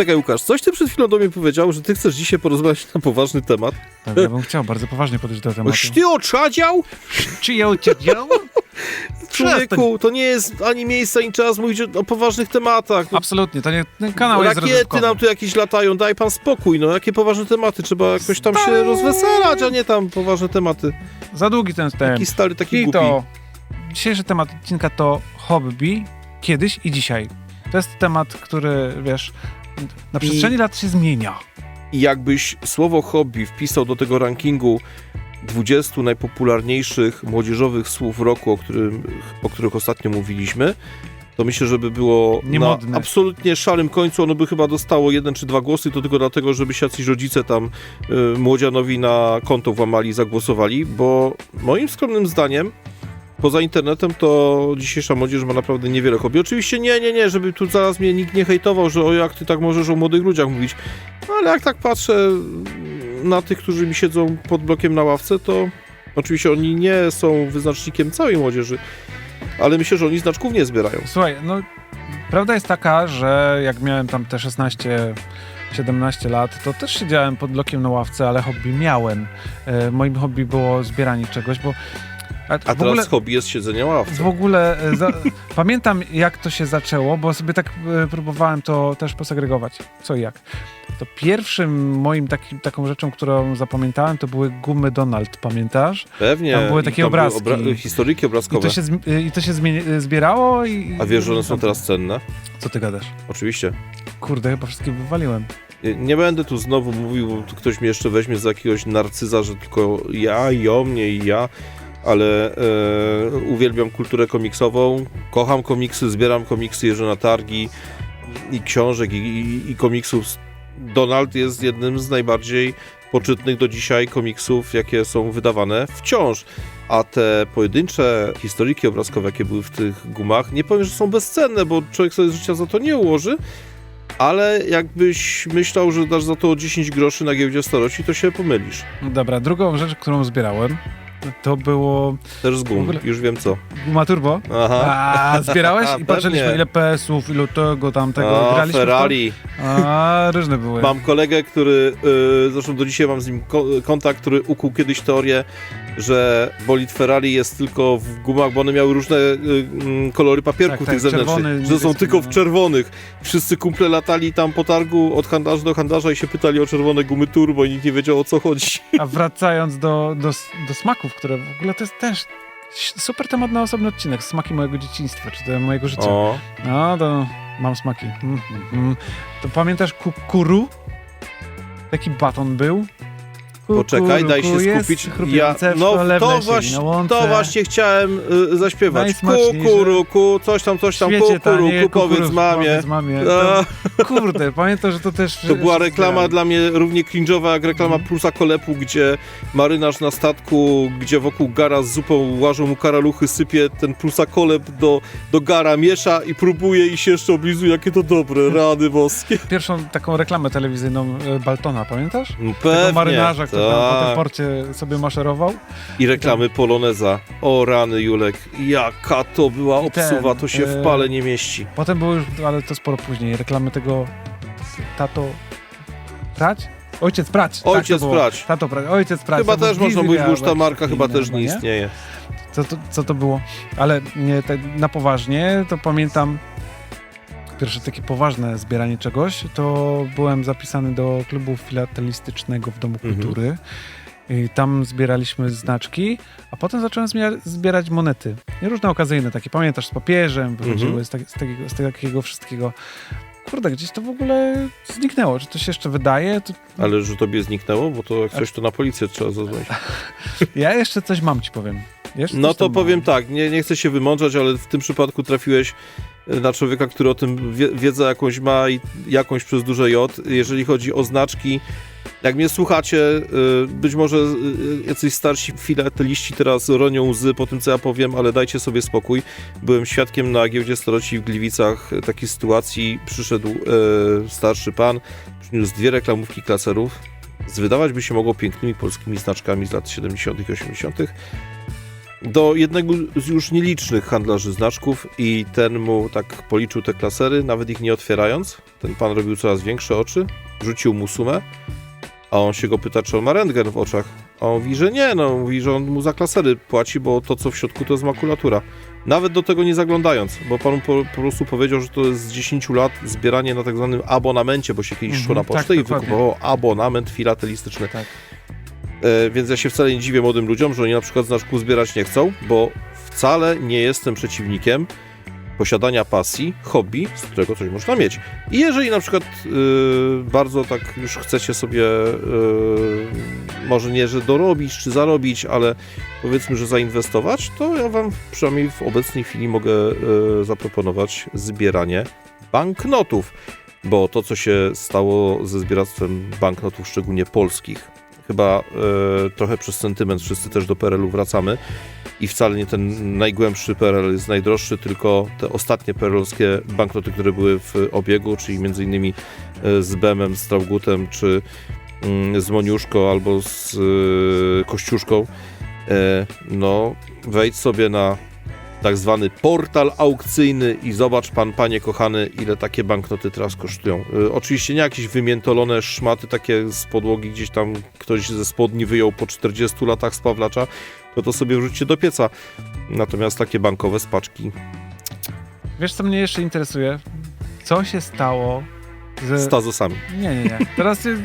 Czekaj, Łukasz, coś ty przed chwilą do mnie powiedział, że ty chcesz dzisiaj porozmawiać na poważny temat. Tak, ja bym chciał bardzo poważnie podejść do tematu. Ty oczadział? Czy ja ucierpiał? Człowieku, to nie jest ani miejsce, ani czas mówić o, poważnych tematach. Absolutnie, to nie, ten kanał jest Rakiety nam tu jakieś latają, daj pan spokój, no jakie poważne tematy, trzeba jakoś tam się rozweselać, a nie tam poważne tematy. Za długi ten wstęp. Taki stary, taki I głupi. to dzisiejszy temat odcinka to hobby kiedyś i dzisiaj. To jest temat, który, wiesz, na przestrzeni lat się zmienia. I jakbyś słowo hobby wpisał do tego rankingu 20 najpopularniejszych młodzieżowych słów roku, o, którym, o których ostatnio mówiliśmy, to myślę, że by było Niemodne. na absolutnie szarym końcu. Ono by chyba dostało jeden czy dwa głosy, to tylko dlatego, żeby się jacyś rodzice tam y, młodzianowi na konto włamali i zagłosowali, bo moim skromnym zdaniem poza internetem to dzisiejsza młodzież ma naprawdę niewiele hobby. Oczywiście nie, nie, nie, żeby tu zaraz mnie nikt nie hejtował, że o jak ty tak możesz o młodych ludziach mówić. Ale jak tak patrzę na tych, którzy mi siedzą pod blokiem na ławce, to oczywiście oni nie są wyznacznikiem całej młodzieży, ale myślę, że oni znaczków nie zbierają. Słuchaj, no prawda jest taka, że jak miałem tam te 16 17 lat, to też siedziałem pod blokiem na ławce, ale hobby miałem. E, moim hobby było zbieranie czegoś, bo a, A teraz ogóle, hobby jest siedzenie ławce. w ogóle e, za, pamiętam jak to się zaczęło, bo sobie tak e, próbowałem to też posegregować, co i jak. To pierwszym moim takim, taką rzeczą, którą zapamiętałem, to były gumy Donald, pamiętasz? Pewnie. Tam były I takie były obrazki. historyki I obrazkowe. to się, zmi- e, i to się zbierało i... A wiesz, że one są teraz cenne? Co ty gadasz? Oczywiście. Kurde, chyba wszystkie wywaliłem. Nie- będę tu znowu mówił, bo ktoś mnie jeszcze weźmie za jakiegoś narcyza, że tylko ja i o mnie i ja, ale e, uwielbiam kulturę komiksową, kocham komiksy, zbieram komiksy, jeżdżę na targi i książek i, i, i komiksów. Donald jest jednym z najbardziej poczytnych do dzisiaj komiksów, jakie są wydawane wciąż. A te pojedyncze historyki obrazkowe, jakie były w tych gumach, nie powiem, że są bezcenne, bo człowiek sobie życia za to nie ułoży, ale jakbyś myślał, że dasz za to 10 groszy na giełdzie starości, to się pomylisz. Dobra, drugą rzecz, którą zbierałem, to było Też z gum, ogóle- już wiem co. guma turbo. Aha. A, zbierałeś? I patrzyliśmy ile PS-ów, ile tego, tamtego. A, Graliśmy? Ferrari. A, różne były. Mam kolegę, który, y, zresztą do dzisiaj mam z nim ko- kontakt, który ukuł kiedyś teorię, że bolid Ferrari jest tylko w gumach, bo one miały różne y, mm, kolory papierków Tak, tak, tych zewnętrznych, czerwony, że są tylko no. w czerwonych. Wszyscy kumple latali tam po targu od handlarza do handlarza i się pytali o czerwone gumy turbo i nikt nie wiedział o co chodzi. A wracając do, do, do smaków, które w ogóle to jest też super temat na osobny odcinek. Smaki mojego dzieciństwa, czy to mojego życia. O, No, to mam smaki. Mm, mm, mm. To pamiętasz kukuru? Taki baton był? Poczekaj, daj się skupić. Ja, no to, właśnie, to właśnie chciałem y, zaśpiewać. Kukuruku, coś tam, coś tam, kukuruku, powiedz mamie. Powiedz mamie. To, kurde, pamiętam, że to też... to była reklama dla mnie równie cringe'owa jak reklama Mhm. Plusa Kolepu, gdzie marynarz na statku, gdzie wokół gara z zupą łażą mu karaluchy, sypie ten Plusa Kolep do, do gara, miesza i próbuje i się jeszcze oblizuje, jakie to dobre, rady boskie. Pierwszą taką reklamę telewizyjną e, Baltona, pamiętasz? No Tego Pewnie, marynarza, który tam po tym tak. porcie sobie maszerował. I reklamy Poloneza. O rany, Julek, jaka to była I ten, obsuwa, to się e, w pale nie mieści. Potem było już, ale to sporo później, reklamy tego tato prać? Ojciec prać. Ojciec tak to było. prać. Tato prać. Ojciec prać. Chyba To też można mówić, bo już ta marka chyba też nie chyba, istnieje. Co to, co to było? Ale nie, tak na poważnie, to pamiętam pierwsze takie poważne zbieranie czegoś, to byłem zapisany do klubu filatelistycznego w Domu Mhm. Kultury. I tam zbieraliśmy znaczki, a potem zacząłem zbierać monety. I różne okazyjne, takie pamiętasz, z papieżem wychodziły, Mhm. z, tak, z, takiego, z takiego wszystkiego. Kurde, gdzieś to w ogóle zniknęło. Czy to się jeszcze wydaje? To... Ale że tobie zniknęło, bo to jak coś to na policję trzeba zadzwonić. Ja jeszcze coś mam, ci powiem. Jeszcze No to powiem mam. tak, nie, nie chcę się wymądrzać, ale w tym przypadku trafiłeś na człowieka, który o tym wie, wiedzę jakąś ma i jakąś przez duże J. Jeżeli chodzi o znaczki, jak mnie słuchacie, y, być może y, jacyś starsi filateliści teraz ronią łzy po tym, co ja powiem, ale dajcie sobie spokój. Byłem świadkiem na giełdzie staroci w Gliwicach takiej sytuacji. Przyszedł e, starszy pan, przyniósł dwie reklamówki klaserów. Z wydawać by się mogło pięknymi polskimi znaczkami z lat 70. i 80. do jednego z już nielicznych handlarzy znaczków i ten mu tak policzył te klasery, nawet ich nie otwierając. Ten pan robił coraz większe oczy, rzucił mu sumę, a on się go pyta, czy on ma rentgen w oczach. A on mówi, że nie, no, mówi, że on mu za klasery płaci, bo to, co w środku, to jest makulatura. Nawet do tego nie zaglądając, bo pan po, po prostu powiedział, że to jest z 10 lat zbieranie na tak zwanym abonamencie, bo się kiedyś szło na Mhm, pocztę tak, i dokładnie. wykupywało abonament filatelistyczny. Tak. E, więc ja się wcale nie dziwię młodym ludziom, że oni na przykład znaczków zbierać nie chcą, bo wcale nie jestem przeciwnikiem posiadania pasji, hobby, z którego coś można mieć. I jeżeli na przykład y, bardzo tak już chcecie sobie y, może nie, że dorobić czy zarobić, ale powiedzmy, że zainwestować, to ja wam przynajmniej w obecnej chwili mogę y, zaproponować zbieranie banknotów, bo to, co się stało ze zbieractwem banknotów, szczególnie polskich, chyba e, trochę przez sentyment wszyscy też do PRL-u wracamy i wcale nie ten najgłębszy PRL jest najdroższy, tylko te ostatnie PRL-owskie banknoty, które były w obiegu, czyli między innymi e, z Bemem, z Traugutem, czy mm, z Moniuszką albo z e, Kościuszką. No, wejdź sobie na tak zwany portal aukcyjny i zobacz pan, panie kochany, ile takie banknoty teraz kosztują. Y, oczywiście nie jakieś wymiętolone szmaty, takie z podłogi gdzieś tam ktoś ze spodni wyjął po 40 latach z Pawlacza, to to sobie wrzućcie do pieca. Natomiast takie bankowe spaczki Wiesz, co mnie jeszcze interesuje? Co się stało z... z tazosami. Nie, nie, nie. Teraz y, y,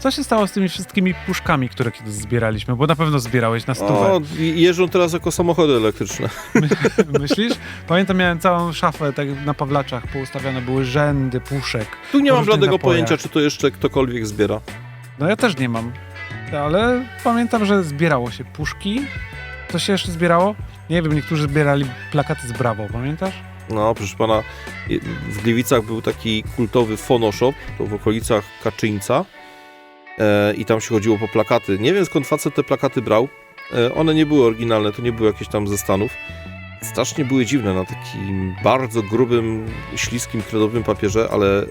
co się stało z tymi wszystkimi puszkami, które kiedyś zbieraliśmy? Bo na pewno zbierałeś na stówę. O, i- jeżdżą teraz jako samochody elektryczne. Myślisz? Pamiętam, miałem całą szafę tak na Pawlaczach, poustawione były rzędy puszek. Tu nie mam żadnego pojęcia, czy to jeszcze ktokolwiek zbiera. No ja też nie mam. Ale pamiętam, że zbierało się puszki. Co się jeszcze zbierało? Nie wiem, niektórzy zbierali plakaty z Brawo, pamiętasz? No, proszę pana, w Gliwicach był taki kultowy fonoshop, to w okolicach Kaczyńca e, i tam się chodziło po plakaty. Nie wiem skąd facet te plakaty brał. E, one nie były oryginalne, to nie były jakieś tam ze Stanów. Strasznie były dziwne na takim bardzo grubym, śliskim, kredowym papierze, ale e,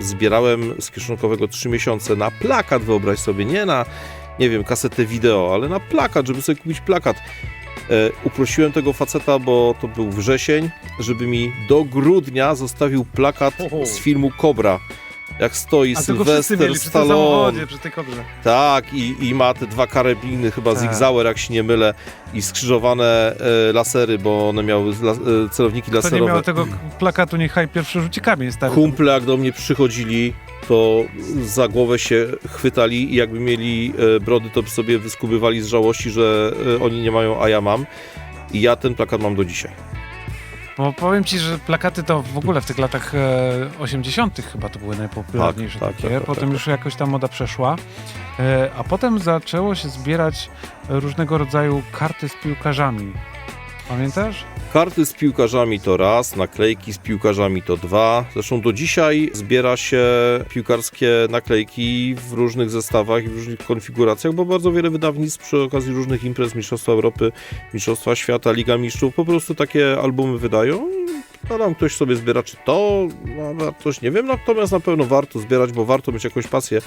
zbierałem z kieszonkowego trzy miesiące na plakat, wyobraź sobie, nie na, nie wiem, kasetę wideo, ale na plakat, żeby sobie kupić plakat. E, uprosiłem tego faceta, bo to był wrzesień, żeby mi do grudnia zostawił plakat z filmu Cobra. Jak stoi A Sylwester Stallone. Tak, i, i ma te dwa karabiny, chyba Tak. Zigzauer, jak się nie mylę, i skrzyżowane e, lasery, bo one miały la, e, celowniki Kto nie laserowe. miał tego plakatu, niechaj pierwszy rzuci kamień, stary. Kumple jak do mnie przychodzili, to za głowę się chwytali i jakby mieli e, brody, to by sobie wyskubywali z żałości, że e, oni nie mają, a ja mam. I ja ten plakat mam do dzisiaj. Bo powiem ci, że plakaty to w ogóle w tych latach e, 80. chyba to były najpopularniejsze Tak, tak, takie. tak, tak, potem tak, już jakoś ta moda przeszła. E, a potem zaczęło się zbierać różnego rodzaju karty z piłkarzami. Pamiętasz? Karty z piłkarzami to raz, naklejki z piłkarzami to dwa. Zresztą do dzisiaj zbiera się piłkarskie naklejki w różnych zestawach i w różnych konfiguracjach, bo bardzo wiele wydawnictw przy okazji różnych imprez Mistrzostwa Europy, Mistrzostwa Świata, Liga Mistrzów po prostu takie albumy wydają. No tam ktoś sobie zbiera, czy to ma wartość, nie wiem, natomiast na pewno warto zbierać, bo warto mieć jakąś pasję.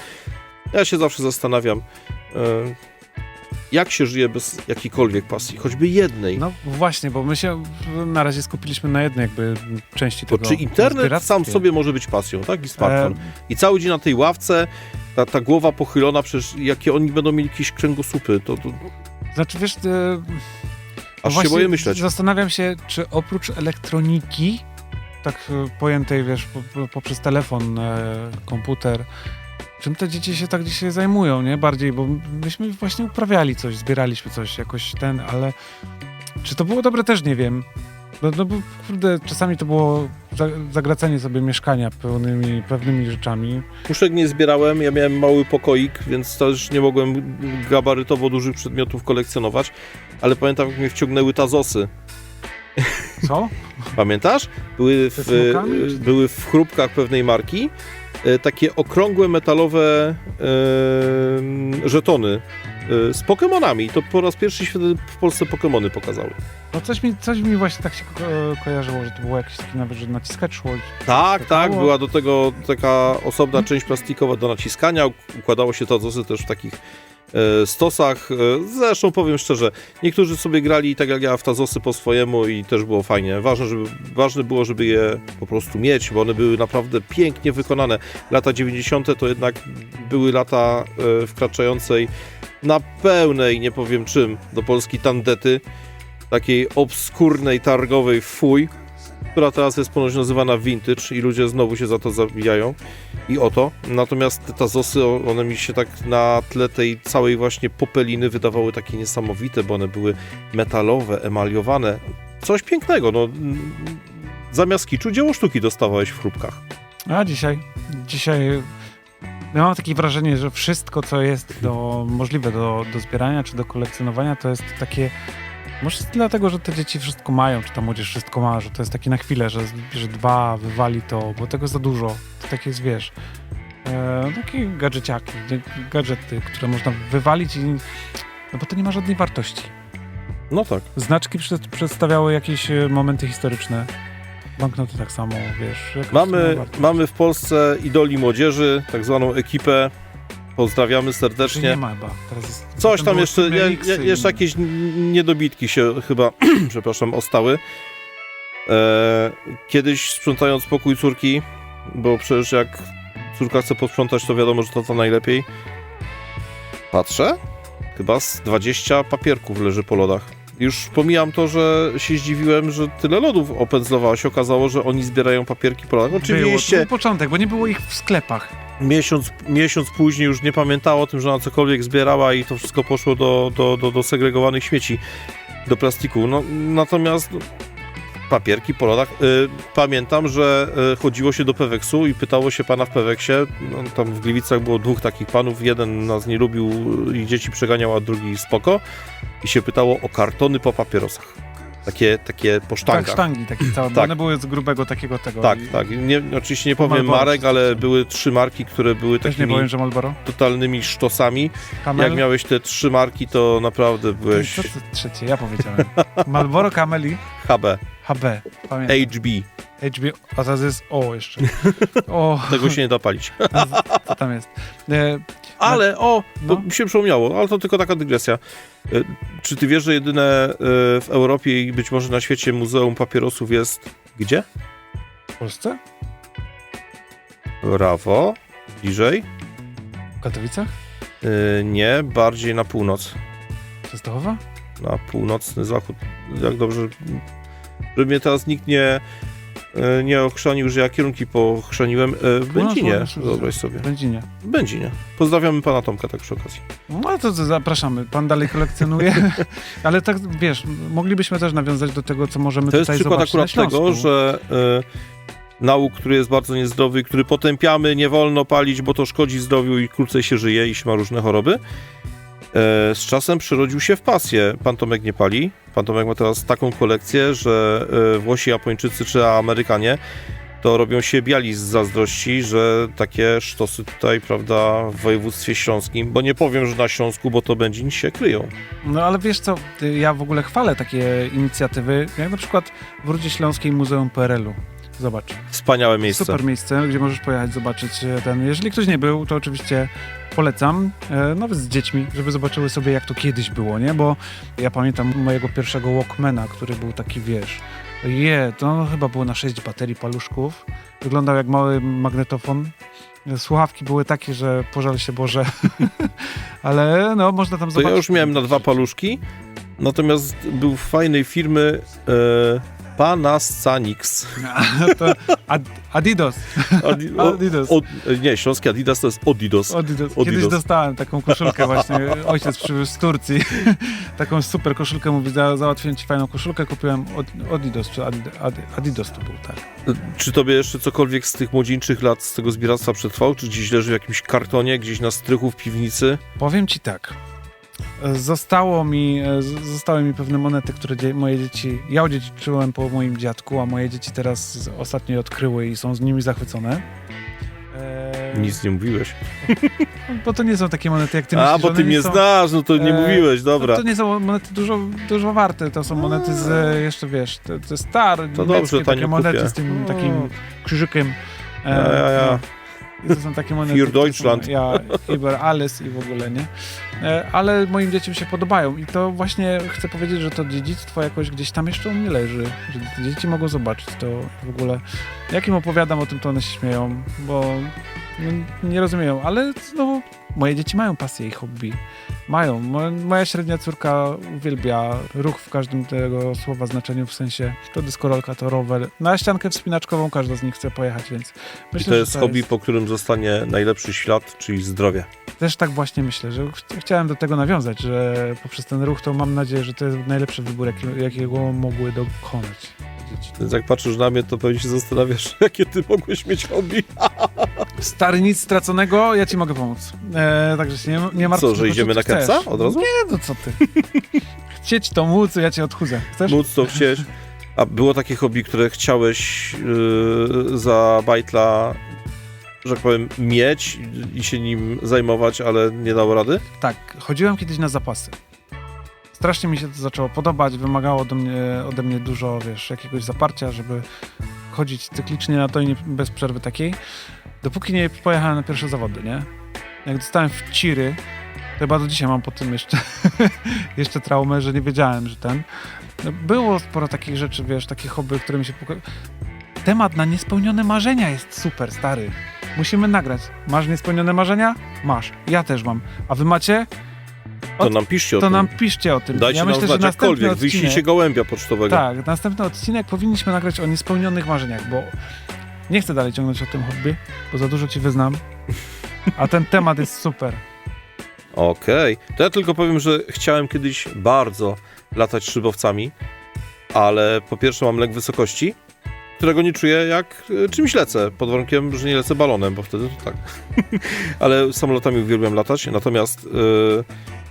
Ja się zawsze zastanawiam, e, jak się żyje bez jakiejkolwiek pasji, choćby jednej. No właśnie, bo my się na razie skupiliśmy na jednej jakby części tego czy internet sam sobie może być pasją, tak? I E, smartfon. I cały dzień na tej ławce, ta, ta głowa pochylona, przecież jakie oni będą mieli jakieś kręgosłupy, to, to Znaczy wiesz, e, aż się boję myśleć. Zastanawiam się, czy oprócz elektroniki, tak e, pojętej, wiesz, po, po, poprzez telefon, e, komputer, czym te dzieci się tak dzisiaj zajmują, nie? Bardziej, bo myśmy właśnie uprawiali coś, zbieraliśmy coś, jakoś ten, ale czy to było dobre, też nie wiem. No, no bo kurde, czasami to było za, zagracanie sobie mieszkania pełnymi, pewnymi rzeczami. Puszek nie zbierałem, ja miałem mały pokoik, więc też nie mogłem gabarytowo dużych przedmiotów kolekcjonować, ale pamiętam, jak mnie wciągnęły tazosy. Co? Pamiętasz? Były w, czy- były w chrupkach pewnej marki e, takie okrągłe metalowe e, żetony e, z Pokemonami. To po raz pierwszy się w Polsce Pokemony pokazały. No coś mi, coś mi właśnie tak się ko- kojarzyło, że to było jakieś takie nawet, że naciskać szło. Tak, Tak tak, było. była do tego taka osobna część plastikowa do naciskania. Układało się tazosy też w takich e, stosach. E, Zresztą powiem szczerze, niektórzy sobie grali tak jak ja w Tazosy po swojemu i też było fajnie. Ważne, żeby, ważne było, żeby je po prostu mieć, bo one były naprawdę pięknie wykonane. Lata 90. to jednak były lata e, wkraczającej na pełnej, nie powiem czym, do Polski tandety, takiej obskurnej, targowej fuj, która teraz jest ponoć nazywana vintage i ludzie znowu się za to zabijają i o to. Natomiast te Tazosy, one mi się tak na tle tej całej właśnie popeliny wydawały takie niesamowite, bo one były metalowe, emaliowane. Coś pięknego, no. Zamiast kiczu dzieło sztuki dostawałeś w chrupkach. A dzisiaj, dzisiaj ja mam takie wrażenie, że wszystko, co jest do, możliwe do, do zbierania czy do kolekcjonowania, to jest takie. Może dlatego, że te dzieci wszystko mają, czy ta młodzież wszystko ma, że to jest takie na chwilę, że zbierze dwa, wywali to, bo tego za dużo. To takie jest, wiesz, e, takie gadżeciaki, gadżety, które można wywalić i... No bo to nie ma żadnej wartości. No tak. Znaczki przed, przedstawiały jakieś e, momenty historyczne. Banknoty tak samo, wiesz. Mamy, mamy w Polsce idoli młodzieży, tak zwaną ekipę. Pozdrawiamy serdecznie. nie ma chyba. Coś tam jeszcze, je, je, jeszcze jakieś niedobitki się chyba, przepraszam, ostały. E, kiedyś sprzątając pokój córki, bo przecież jak córka chce posprzątać, to wiadomo, że to to najlepiej. Patrzę, chyba z 20 papierków leży po lodach. Już pomijam to, że się zdziwiłem, że tyle lodów opędzlowało. się okazało, że oni zbierają papierki po lodach. Było, to Oczywiście był początek, bo nie było ich w sklepach. Miesiąc, miesiąc później już nie pamiętała o tym, że ona cokolwiek zbierała i to wszystko poszło do, do, do, do segregowanych śmieci, do plastiku. No, natomiast papierki po lodach. Y, pamiętam, że y, chodziło się do Peweksu i pytało się pana w Peweksie, no, tam w Gliwicach było dwóch takich panów, jeden nas nie lubił i dzieci przeganiał, a drugi spoko i się pytało o kartony po papierosach. Takie, takie po sztangach. Tak, sztangi takie całe, Tak. one były z grubego takiego tego. Tak, i- tak. Nie, oczywiście nie powiem Marlboro marek, ale były trzy marki, które były Też nie takimi powiem, że Malboro. totalnymi sztosami. Kamel. Jak miałeś te trzy marki, to naprawdę byłeś Co to trzecie? Ja powiedziałem. Malboro, Kamel i HB, HB. Pamiętam. HB. A teraz jest O jeszcze. O, Tego się nie da palić. co tam jest? E, Ale, o, to No. mi się przypomniało, ale to tylko taka dygresja. E, Czy ty wiesz, że jedyne e, w Europie i być może na świecie muzeum papierosów jest gdzie? w Polsce? Brawo. Bliżej? W Katowicach? E, Nie, bardziej na północ. Częstochowa? Na północny zachód. Jak dobrze, żeby mnie teraz nikt nie, nie ochrzanił, że ja kierunki pochrzaniłem. E, W Będzinie, Północ, wyobraź sobie. W Będzinie. W Będzinie. Pozdrawiamy pana Tomka tak przy okazji. No to, zapraszamy. Pan dalej kolekcjonuje. Ale tak, wiesz, moglibyśmy też nawiązać do tego, co możemy To jest tutaj przykład zobaczyć akurat tego, że e, nauk, który jest bardzo niezdrowy, który potępiamy, nie wolno palić, bo to szkodzi zdrowiu i krócej się żyje i się ma różne choroby. E, z czasem przerodził się w pasję. Pan Tomek nie pali. Pan Tomek ma teraz taką kolekcję, że e, Włosi, Japończycy czy Amerykanie to robią się biali z zazdrości, że takie sztosy tutaj, prawda, w województwie śląskim, bo nie powiem, że na Śląsku, bo to będzie się kryją. No ale wiesz co, ja w ogóle chwalę takie inicjatywy, jak na przykład w Rudzie Śląskiej Muzeum PRL-u. Zobacz. Wspaniałe miejsce. Super miejsce, gdzie możesz pojechać, zobaczyć e, ten. Jeżeli ktoś nie był, to oczywiście polecam, e, nawet z dziećmi, żeby zobaczyły sobie, jak to kiedyś było, nie? Bo ja pamiętam mojego pierwszego Walkmana, który był taki, wiesz, je, to chyba było na 6 baterii paluszków. Wyglądał jak mały magnetofon. Słuchawki były takie, że pożal się Boże. Ale no, można tam To zobaczyć. ja już miałem na dwa paluszki, natomiast był w fajnej firmy Panasonics. to Ad Adidas. Adi, o, Adidas. nie, śląski Adidas to jest Adidas. Adidas. Adidas. Kiedyś dostałem taką koszulkę właśnie, ojciec przywiózł z Turcji, taką super koszulkę, mówi, za, załatwiłem ci fajną koszulkę, kupiłem od, Adidas, czy Adi- Adi- Adidas to był, tak. Czy tobie jeszcze cokolwiek z tych młodzieńczych lat z tego zbieractwa przetrwał? Czy gdzieś leży w jakimś kartonie, gdzieś na strychu w piwnicy? Powiem ci tak, zostało mi, z- zostały mi pewne monety, które dzie- moje dzieci, ja odziedziczyłem po moim dziadku, a moje dzieci teraz ostatnio je odkryły i są z nimi zachwycone. Eee, Nic nie mówiłeś. Bo to nie są takie monety, jak ty A, myślisz, bo one ty nie mnie są... znasz, no to nie e, mówiłeś, dobra. No to nie są monety dużo, dużo warte, to są monety z, e, jeszcze wiesz, to, to jest star, To dobrze, takie monety kupię. z tym takim krzyżykiem. E, Ja, ja, ja. I to są takie monety. Für Deutschland. Ja, über alles i w ogóle, nie? E, Ale moim dzieciom się podobają i to właśnie chcę powiedzieć, że to dziedzictwo jakoś gdzieś tam jeszcze u mnie leży, że dzieci mogą zobaczyć to w ogóle. Jak im opowiadam o tym, to one się śmieją, bo no, nie rozumieją, ale znowu moje dzieci mają pasję i hobby. Mają. Mo- Moja średnia córka uwielbia ruch w każdym tego słowa znaczeniu, w sensie to dyskorolka, to rower. Na ściankę wspinaczkową każda z nich chce pojechać, więc I myślę, to że jest hobby, po którym zostanie najlepszy ślad, czyli zdrowie. Też tak właśnie myślę, że ch chciałem do tego nawiązać, że poprzez ten ruch to mam nadzieję, że to jest najlepszy wybór, jaki, jakiego mogły dokonać dzieci. Więc jak patrzysz na mnie, to pewnie się zastanawiasz, jakie ty mogłeś mieć hobby. Stary, nic straconego, ja ci mogę pomóc. E, także się nie, nie martw Co, że idziemy na kepsa od razu? Nie, no co ty. Chcieć to móc, ja cię odchudzę. Chcesz? Móc to chcieć. A było takie hobby, które chciałeś yy, za bajtla, że tak powiem, mieć i się nim zajmować, ale nie dało rady? Tak, chodziłem kiedyś na zapasy. Strasznie mi się to zaczęło podobać, wymagało do mnie, ode mnie dużo, wiesz, jakiegoś zaparcia, żeby chodzić cyklicznie na to i nie, bez przerwy takiej. Dopóki nie pojechałem na pierwsze zawody, nie? Jak dostałem w ciry, to chyba do dzisiaj mam po tym jeszcze, jeszcze traumę, że nie wiedziałem, że ten... No, Było sporo takich rzeczy, wiesz, takie hobby, które mi się... Temat na niespełnione marzenia jest super, stary. Musimy nagrać. Masz niespełnione marzenia? Masz. Ja też mam. A wy macie? To Od- nam piszcie o To tym. nam piszcie o tym. Dajcie ja nam myślę, znać jakkolwiek. odcinek, Wyślijcie gołębia pocztowego. Tak, następny odcinek powinniśmy nagrać o niespełnionych marzeniach, bo nie chcę dalej ciągnąć o tym hobby, bo za dużo ci wyznam. A ten temat jest super. Okej. To ja tylko powiem, że chciałem kiedyś bardzo latać szybowcami, ale po pierwsze mam lęk wysokości, którego nie czuję jak y, czymś lecę, pod warunkiem, że nie lecę balonem, bo wtedy to tak. ale samolotami uwielbiam latać, natomiast y,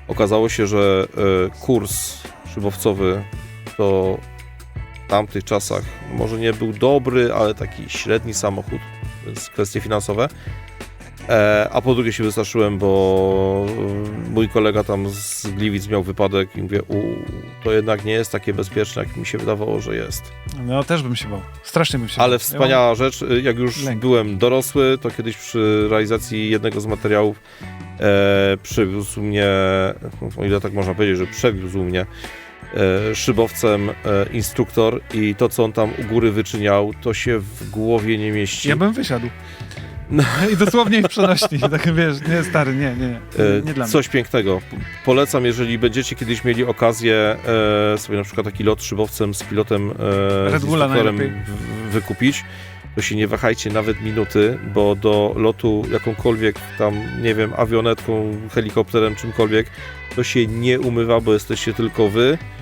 okazało się, że y, kurs szybowcowy to tamtych czasach może nie był dobry, ale taki średni samochód, więc kwestie finansowe. E, a po drugie się wystraszyłem, bo e, mój kolega tam z Gliwic miał wypadek i mówię, u, to jednak nie jest takie bezpieczne, jak mi się wydawało, że jest. No też bym się bał. Strasznie bym się Ale bał. wspaniała rzecz, e, jak już Lęk. byłem dorosły, to kiedyś przy realizacji jednego z materiałów e, przywiózł mnie, o ile tak można powiedzieć, że przewiózł mnie szybowcem e, instruktor i to, co on tam u góry wyczyniał, to się w głowie nie mieści. Ja bym wysiadł. No. I dosłownie w przenośni. Tak wiesz, nie stary, nie, nie, nie. E, Nie dla mnie. Coś pięknego. Polecam, jeżeli będziecie kiedyś mieli okazję e, sobie na przykład taki lot szybowcem z pilotem, e, Red z w- wykupić, to się nie wahajcie nawet minuty, bo do lotu jakąkolwiek tam, nie wiem, awionetką, helikopterem, czymkolwiek, to się nie umywa, bo jesteście tylko wy, e,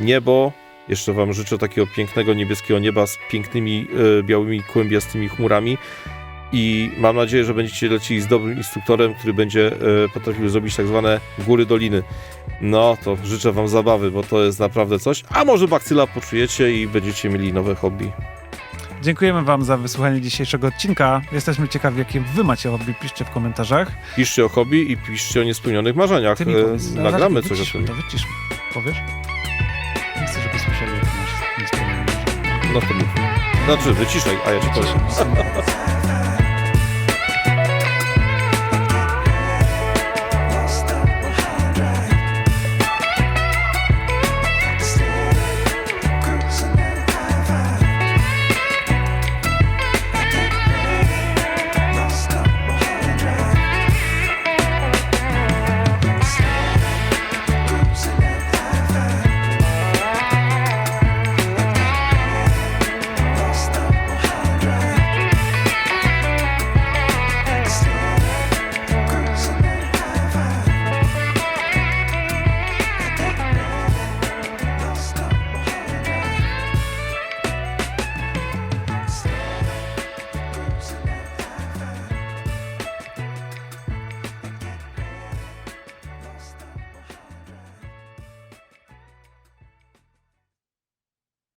niebo, jeszcze wam życzę takiego pięknego niebieskiego nieba z pięknymi e, białymi kłębiastymi chmurami i mam nadzieję, że będziecie lecieli z dobrym instruktorem, który będzie e, potrafił zrobić tak zwane góry doliny. No to życzę wam zabawy, bo to jest naprawdę coś. A może bakcyla poczujecie i będziecie mieli nowe hobby. Dziękujemy wam za wysłuchanie dzisiejszego odcinka. Jesteśmy ciekawi, jakie wy macie hobby. Piszcie w komentarzach. Piszcie o hobby i piszcie o niespełnionych marzeniach. Ty mi E, powiedz, Nagramy coś o tym. To wycisz. Powiesz? No to mów. Znaczy, wyciszaj, a ja ci powiem.